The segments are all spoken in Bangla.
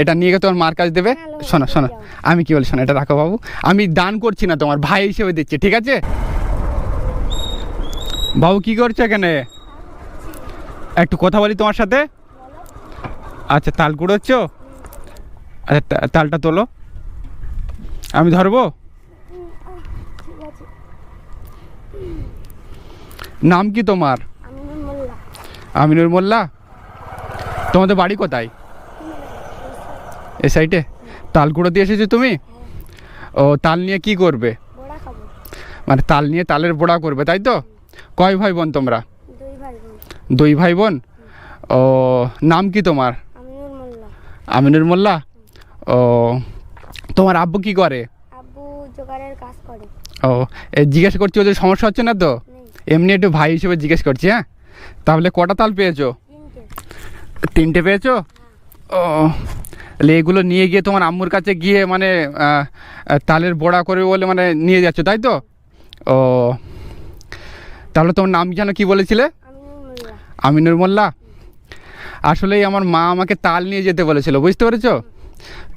এটা নিয়ে গিয়ে তোমার মার কাছে দেবে। শোনো শোনো। আমি কি বলি শোনো এটা রাখো বাবু। আমি দান করছি না তোমার ভাই হিসেবে দিচ্ছি ঠিক আছে? বাবু কি করছ এখানে? একটু কথা বলি তোমার সাথে? আচ্ছা তাল কুড়োচ্ছ? আচ্ছা তালটা তোলো। আমি ধরবো? নাম কি তোমার? আমিনুর মোল্লা? তোমাদের বাড়ি কোথায়? এ সাইডে তাল কুড়ো দিয়ে এসেছ তুমি? ও তাল নিয়ে কি করবে? মানে তাল নিয়ে তালের বড়া করবে তাই তো? কয় ভাই বোন তোমরা? দুই ভাই বোন ও নাম কি তোমার? আমিনুর মোল্লা। ও তোমার আব্বু কি করে? ও জিজ্ঞেস করছি ওদের সমস্যা হচ্ছে না তো? এমনি একটু ভাই হিসেবে জিজ্ঞেস করছি হ্যাঁ? তাহলে কটা তাল পেয়েছ? তিনটে। তিনটে পেয়েছ? ও তাহলে এগুলো নিয়ে গিয়ে তোমার আম্মুর কাছে গিয়ে মানে তালের বড়া করে বলে মানে নিয়ে যাচ্ছ তাই তো? ও তাহলে তোমার নাম যেন কি বলেছিলে? আমিনুর মোল্লা আসলেই আমার মা আমাকে তাল নিয়ে যেতে বলেছিল বুঝতে পেরেছ?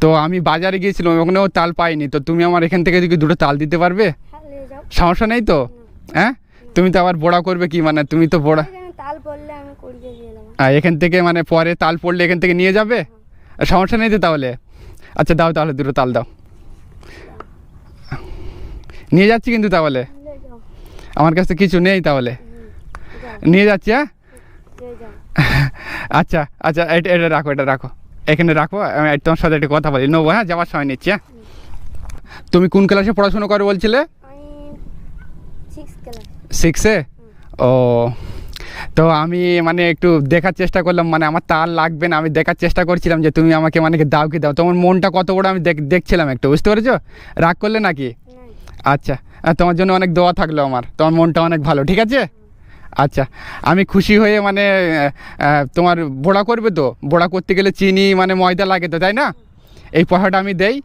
তো আমি বাজারে গিয়েছিলাম ওখানেও তাল পাইনি তো তুমি আমার এখান থেকে কি দুটো তাল দিতে পারবে? সমস্যা নেই তো? হ্যাঁ? তুমি তো আবার বড়া করবে কি মানে? তুমি তো বড়া এখান থেকে মানে পরে তাল পড়লে এখান থেকে নিয়ে যাবে? সমস্যা নেই তো তাহলে? আচ্ছা দাও তাহলে দুটো তাল দাও। নিয়ে যাচ্ছি কিন্তু তাহলে? আমার কাছে কিছু নেই তাহলে। নিয়ে যাচ্ছি হ্যাঁ? আচ্ছা আচ্ছা এটা এটা রাখো এটা রাখো। এখানে রাখো আমি তোমার সাথে একটা কথা বলি। নেব হ্যাঁ? যাওয়ার সময় নিচ্ছি হ্যাঁ? তুমি কোন ক্লাসে পড়াশুনো করো বলছিলে? সিক্সে ও তো আমি মানে একটু দেখার চেষ্টা করলাম মানে আমার তার লাগবে না আমি দেখার চেষ্টা করছিলাম যে তুমি আমাকে মানে কি দাও কি দাও। তোমার মনটা কত বড় আমি দেখ- দেখছিলাম একটু বুঝতে পেরেছ? রাগ করলে নাকি? আচ্ছা তোমার জন্য অনেক দোয়া থাকল আমার তোমার মনটা অনেক ভালো ঠিক আছে? আচ্ছা আমি খুশি হয়ে মানে তোমার বড়া করবে তো? বড়া করতে গেলে চিনি মানে ময়দা লাগে তো তাই না? এই পয়সাটা আমি দেই?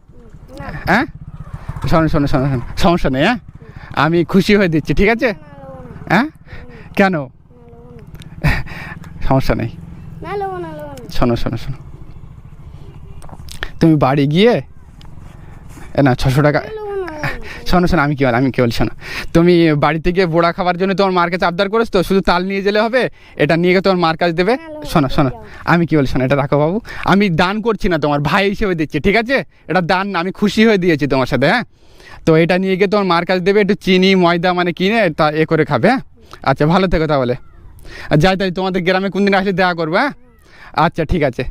হ্যাঁ? শোনো শোনো শোনো শোনো সমস্যা নেই হ্যাঁ? আমি খুশি হয়ে দিচ্ছি ঠিক আছে? হ্যাঁ? কেন? সমস্যা নেই। না না না। শোনো শোনো শোনো। তুমি বাড়ি গিয়ে না ছশো টাকা না না। শোনো শোনো আমি কি বল আমি কি বলি শোনো। তুমি বাড়িতে গিয়ে বোড়া খাবার জন্য তোমার মার কাছে আবদার করেছ তো? শুধু তাল নিয়ে গেলে হবে? এটা নিয়ে গিয়ে তোমার মার কাছে দেবে? শোনো শোনো আমি কি বলি শোনো এটা রাখো বাবু। আমি দান করছি না তোমার ভাই হিসেবে দিচ্ছি ঠিক আছে? এটা দান না, আমি খুশি হয়ে দিয়েছি তোমার সাথে হ্যাঁ? তো এটা নিয়ে গিয়ে তোমার মার কাছে দেবে একটু চিনি ময়দা মানে কিনে তা এ করে খাবে হ্যাঁ? আচ্ছা ভালো থেকো তাহলে। আর যাই তাই তোমাদের গ্রামে কোনদিন আসলে দেখা করব হ্যাঁ? আচ্ছা ঠিক আছে।